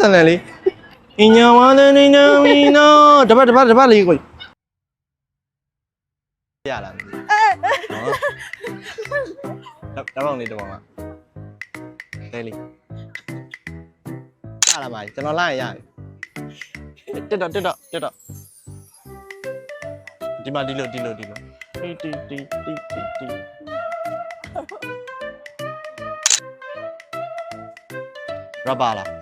ဆန်ဆန်လေးအညာဝါဒနေနမီနောတပတ်တပတ်တပတ်လေးကိုရလားမသိနော်တပတ်လေးတပတ်မှာတဲလေးရလာပါကျွန်တော်လာရင်ရပြီတက်တော့တက်တော့တက်တော့ဒီမှာဒီလိုဒီလိုဒီလိုတီတီတီတီတီတီရပါလား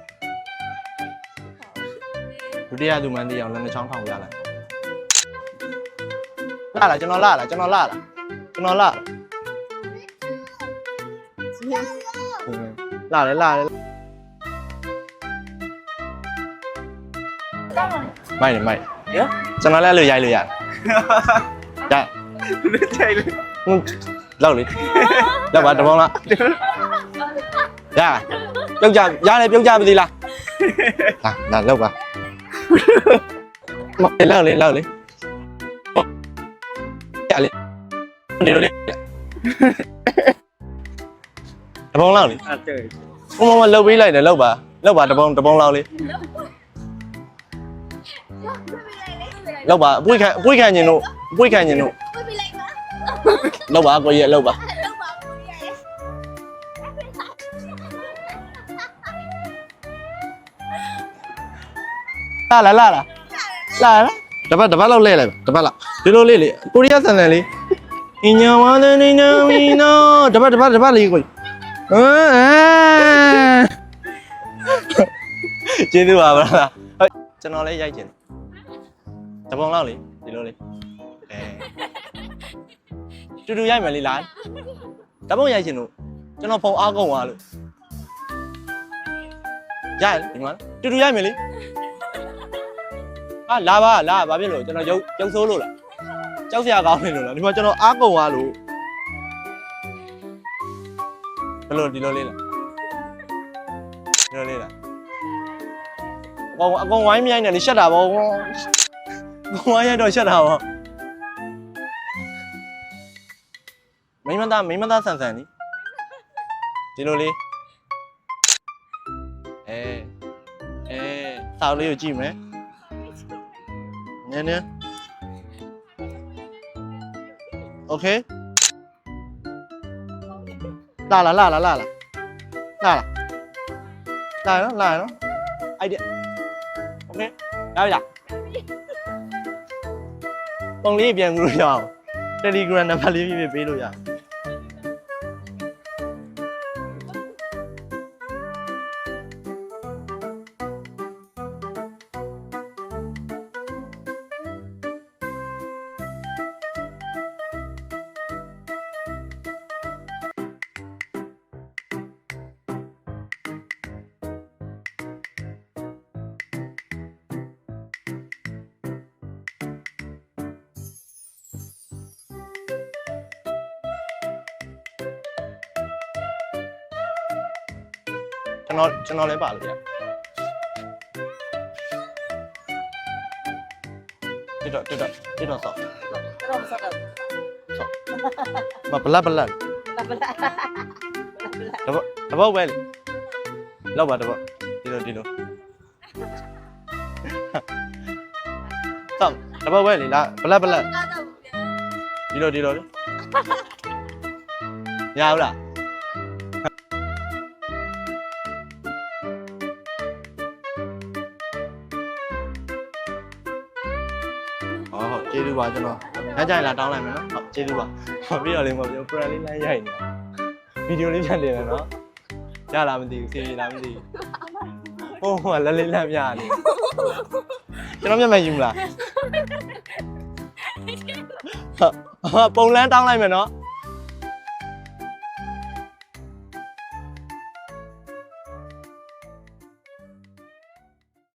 ดูดิယသူမှန်တရားကိုလည်းနှချောင်းထောင်ပြလိုက်လာလားကျွန်တော်လာလားကျွန်တော်လာလားကျွန်တော်လာไม่เนี่ยไม่เยอะจะนอนแล้วเลยยายเลยอะยายไม่ใช่เลยมึงเล่าเลยเล่ามาตะมองละยายยกยายยายเลยยกยายไปดีละอะนั่นเล่ามา မလောက်လေလောက်လေရလေဒီလိုလေတပေါင်းလောက်လေအဲ့တဲ့ဘုံမမလောက်ပေးလိုက်တယ်လောက်ပါလောက်ပါတပေါင်းတပေါင်းလောက်လေလောက်ပါအပွေးခံအပွေးခံညင်တို့အပွေးခံညင်တို့ဝေးပြလိုက်ပါလောက်ပါကိုကြီးလောက်ပါလောက်ပါ လာလာလာလာလာလာတပတ်တပတ်လောက်လဲလိုက်တပတ်လောက်ဒီလိုလေးလေကိုရီးယားဆန်ဆန်လေးအညာဝါဒနေနမီနောတပတ်တပတ်တပတ်လေးကိုအမ်ကျေးဇူးပါဗလားဟုတ်ကျွန်တော်လည်းရိုက်ကျင်တပုံလောက်လေဒီလိုလေးအဲတူတူရိုက်မယ်လေလားတပုံရိုက်ကျင်လို့ကျွန်တော်ဖုံအားကုန်သွားလို့ရိုက်ဒီမှာတူတူရိုက်မယ်လေ ဟာလာပါလာဘာဖြစ်လို့ကျွန်တော်ရုပ်ရုပ်ဆိုးလို့လားကြောက်စရာကောင်းနေလို့လားဒီမှာကျွန်တော်အားကုန်သွားလို့ဘယ်လိုဒီလိုလေးလားဒီလိုလေးလားအကောင်အကောင်ဝိုင်းမြိုင်းနေလေရှက်တာပေါ့အကောင်ဝိုင်းရတော့ရှက်တာပေါ့မိမသားမိမသားဆန်ဆန်နီဒီလိုလေးအဲအဲစောက်လေးကိုကြည့်မယ် เนี่ยเนี้ยโอเคได้ละได้ละได้ละได้ละได้แล้วได้แล้วไอเดียโอเคได้ละต้องรีบยังรู้อยางเดลิกรันนะพารีบไปไปรู้อยาง ကျွန်တော်ကျွန်တော်လည်းပါလို့ရတစ်တော့တစ်တော့တစ်တော့ဆောက်တော့ဆက်တော့မဘလတ်ဘလတ်လာပလာတပတ်တပတ်ပဲလေလောက်ပါတပတ်ဒီလိုဒီလိုဆောက်တပတ်ပဲလေလာဘလတ်ဘလတ်လာတော့ဒီလိုဒီလိုလေရဘူးလား ကျေးဇူးပါကျွန်တော်ညကြရင်လာတောင်းလိုက်မယ်နော်ဟုတ်ကျေးဇူးပါဟောပြီးတော့လေးမပြောပရန်လေးလိုက်ရိုက်နေဗီဒီယိုလေးပြန်တင်တယ်နော်ရလားမသိဘူးစီရီလားမသိဘူးဟိုဟိုကလလေးလန့်ပြနေကျွန်တော်မျက်မှန်ယူမလားဟာပုံလန်းတောင်းလိုက်မယ်နော်